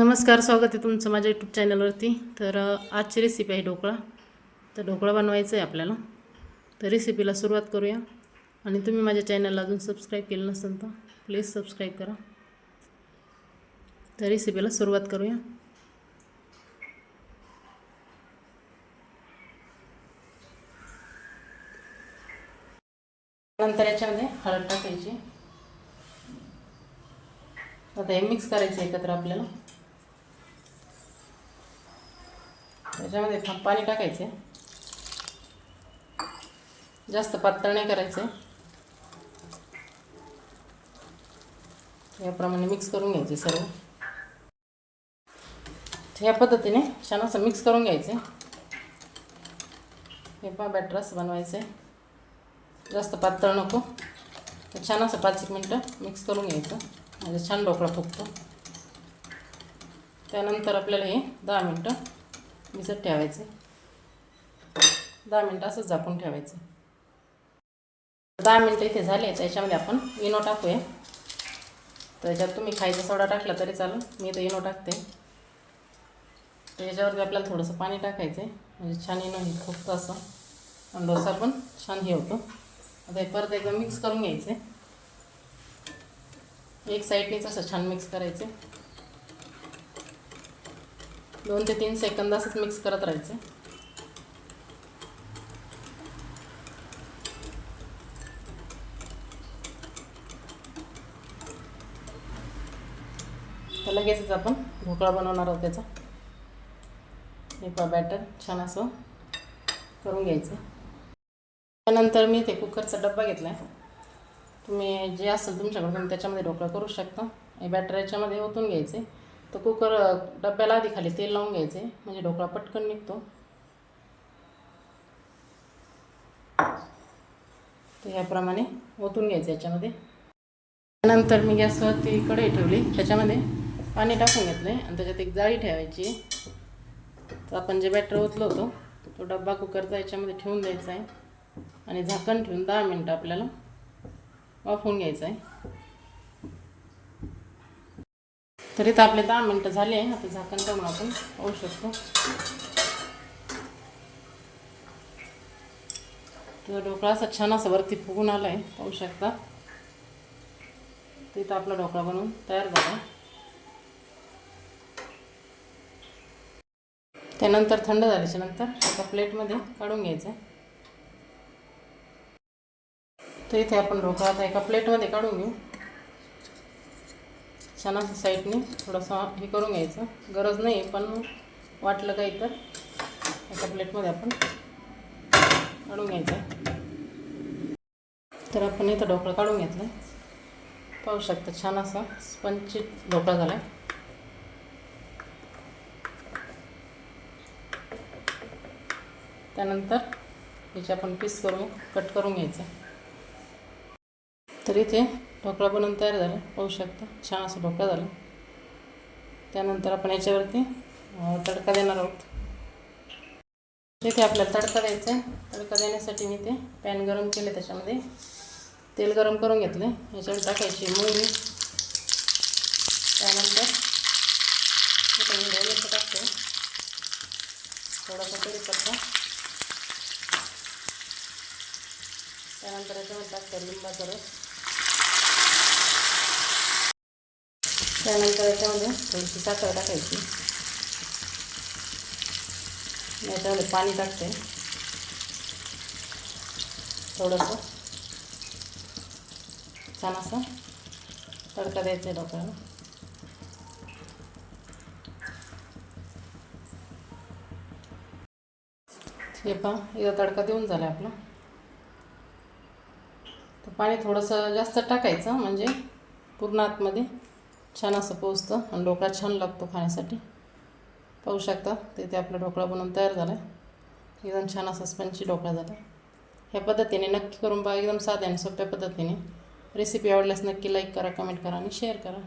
नमस्कार स्वागत आहे तुमचं माझ्या यूट्यूब चॅनलवरती तर आजची रेसिपी आहे ढोकळा. तर ढोकळा बनवायचा आहे आपल्याला. तर रेसिपीला सुरुवात करूया. आणि तुम्ही माझ्या चॅनलला अजून सबस्क्राईब केलं नसेल तर प्लीज सबस्क्राईब करा. तर रेसिपीला सुरुवात करूया. नंतर याच्यामध्ये हळद टाकायची. आता हे मिक्स करायचं एकत्र आपल्याला. त्याच्यामध्ये पाणी टाकायचे. जास्त पातळ नाही करायचं. याप्रमाणे मिक्स करून घ्यायचे सर्व. ह्या पद्धतीने छान असं मिक्स करून घ्यायचे. हे पहा बॅटर असं बनवायचं. आहे जास्त पातळ नको. छान असं पाच एक मिनटं मिक्स करून घ्यायचं. म्हणजे छान ढोकळा फुगतो. त्यानंतर आपल्याला हे दहा मिनटं भिजत ठेवायचे. दहा मिनटं असंच झाकून ठेवायचं. दहा मिनटं इथे झाले त्याच्यामध्ये आपण इनो टाकूया. तर याच्यात तुम्ही खायचा सोडा टाकला तरी चालेल. मी तर इनो टाकते. त्याच्यावरती आपल्याला थोडंसं पाणी टाकायचं आहे म्हणजे छान इनो हे खूप असं. आणि डोसा पण छान हे होतो. आता हे परत एकदा मिक्स करून घ्यायचे एक साईडनीच असं छान मिक्स करायचं दोन ते तीन सेकंद असंच मिक्स करत राहायचे. तर लगेचच आपण ढोकळा बनवणार आहोत त्याचा. हे पा बॅटर छान असं करून घ्यायचं. त्यानंतर मी ते कुकरचा डब्बा घेतला आहे तुम्ही जे असेल तुमच्याकडून तुम्ही त्याच्यामध्ये ढोकळा करू शकता. हे बॅटर याच्यामध्ये ओतून घ्यायचे. तर कुकर डब्याला आधी खाली तेल लावून घ्यायचे. म्हणजे ढोकळा पटकन निघतो. तर ह्याप्रमाणे ओतून घ्यायचं याच्यामध्ये. त्यानंतर मी गॅसवरती कढई ठेवली. त्याच्यामध्ये पाणी टाकून घेतलं आहे आणि त्याच्यात एक जाळी ठेवायची. तर आपण जे बॅटर ओतलं होतो तो डब्बा कुकरचा याच्यामध्ये ठेवून द्यायचा आहे. आणि झाकण ठेवून दहा मिनटं आपल्याला वाफवून घ्यायचं आहे. तर इथं आपले दहा मिनटं झाले आहे. आता झाकण करून आपण. पाहू शकतो. तर ढोकळा असा छान असा वरती फुगून आला आहे पाहू शकता. तिथं आपला ढोकळा बनवून तयार झाला. त्यानंतर थंड झाल्याच्यानंतर एका प्लेटमध्ये काढून घ्यायचं तर इथे आपण ढोकळा आता एका प्लेटमध्ये काढून घेऊ. छान असं साईडने थोडंसं हे करून घ्यायचं. गरज नाही पण वाटलं काही तर एका प्लेटमध्ये आपण काढून घ्यायचं. तर आपण इथं ढोकळा काढून घेतला पाहू शकता छान असा स्पंचित ढोकळा झाला त्यानंतर याचे आपण पीस करून कट करून घ्यायचं. तर इथे ढोकळा बनवून तयार झाला. पाहू शकता. छान असं ढोकळा झाला. त्यानंतर आपण याच्यावरती तडका देणार आहोत. इथे आपल्याला तडका द्यायचा आहे. तडका देण्यासाठी मी ते पॅन गरम केले त्याच्यामध्ये. तेल गरम करून घेतले याच्यावर टाकायची मोहरी. त्यानंतर टाकतो थोडासा तरी टाकते. थोडासा त्यानंतर याच्यामध्ये टाकतो लिंबाचा रस. त्यानंतर याच्यामध्ये थोडीशी साखर टाकायची. याच्यामध्ये पाणी टाकते. थोडंसं. छान असं तडका द्यायचा आहे डोक्याला. हे पहा इथं तडका देऊन झाला आपला. तर पाणी थोडंसं जास्त टाकायचं म्हणजे पूर्ण आतमध्ये. छान असं पोचतं आणि ढोकळा छान लागतो खाण्यासाठी. पाहू शकता तिथे आपला ढोकळा बनवून तयार झाला आहे एकदम छान असा स्पंची ढोकळा झाला ह्या पद्धतीने नक्की करून बघा एकदम साध्या आणि सोप्या पद्धतीने. रेसिपी आवडल्यास नक्की लाईक करा कमेंट करा आणि शेअर करा.